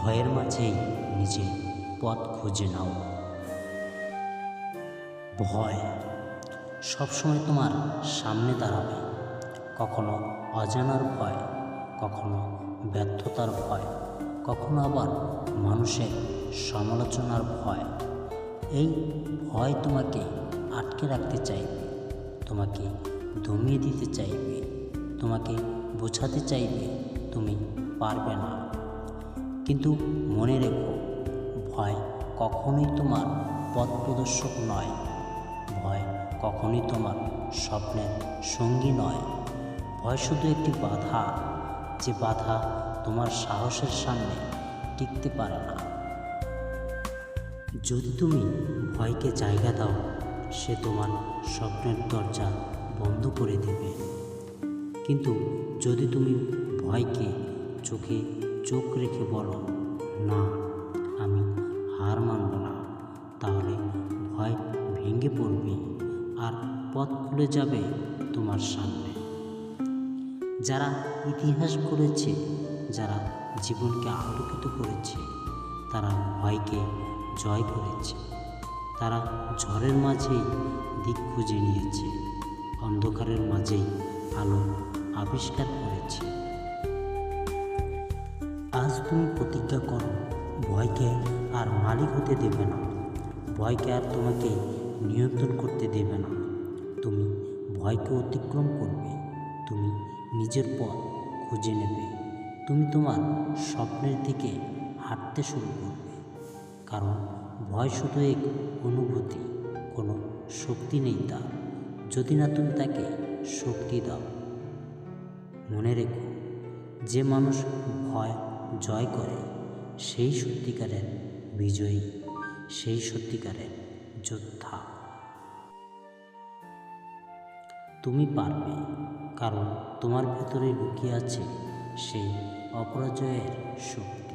ভয়ের মাঝেই নিজের পথ খুঁজে নাও। ভয় সবসময় তোমার সামনে দাঁড়াবে। কখনো অজানার ভয়, কখনো ব্যর্থতার ভয়, কখনো আবার মানুষের সমালোচনার ভয়। এই ভয় তোমাকে আটকে রাখতে চাইবে, তোমাকে দমিয়ে দিতে চাইবে, তোমাকে বোঝাতে চাইবে তুমি পারবে না। কিন্তু মনে রেখো, ভয় কখনোই তোমার পথ প্রদর্শক নয়। ভয় কখনোই তোমার স্বপ্নের সঙ্গী নয়। ভয় শুধু একটি বাধা, যে বাধা তোমার সাহসের সামনে টিকতে পারে না। যদি তুমি ভয়কে জায়গা দাও, সে তোমার স্বপ্নের দরজা বন্ধ করে দেবে। কিন্তু যদি তুমি ভয়কে চোখে চোখ রেখে বলো, না, আমি হার মানব না। তাহলে ভয় ভেঙে পড়বে আর পথ খুলে যাবে তোমার সামনে। যারা ইতিহাস করেছে যারা জীবনকে আলোকিত করেছে, তারা ভয়কে জয় করেছে। তারা ঝড়ের মাঝেই দিক খুঁজে নিয়েছে, অন্ধকারের মাঝেই আলো আবিষ্কার করেছে। আজ তুমি প্রতিজ্ঞা করো, ভয়কে আর মালিক হতে দেবে না। ভয়কে আর তোমাকে নিয়ন্ত্রণ করতে দেবে না। তুমি ভয়কে অতিক্রম করবে, তুমি নিজের পথ খুঁজে নেবে। তুমি তোমার স্বপ্নের দিকে হাঁটতে শুরু করবে। কারণ ভয় শুধু এক অনুভূতি, কোনো শক্তি নেই তার। যদি না তুমি তাকে শক্তি দাও, মনে রেখো, যে মানুষ ভয় জয় করে, সেই সত্যিকারের বিজয়ী, সেই সত্যিকারের যোদ্ধা। তুমি পারবে, কারণ তোমার ভেতরে লুকিয়ে আছে সেই অপরাজয়ের শক্তি।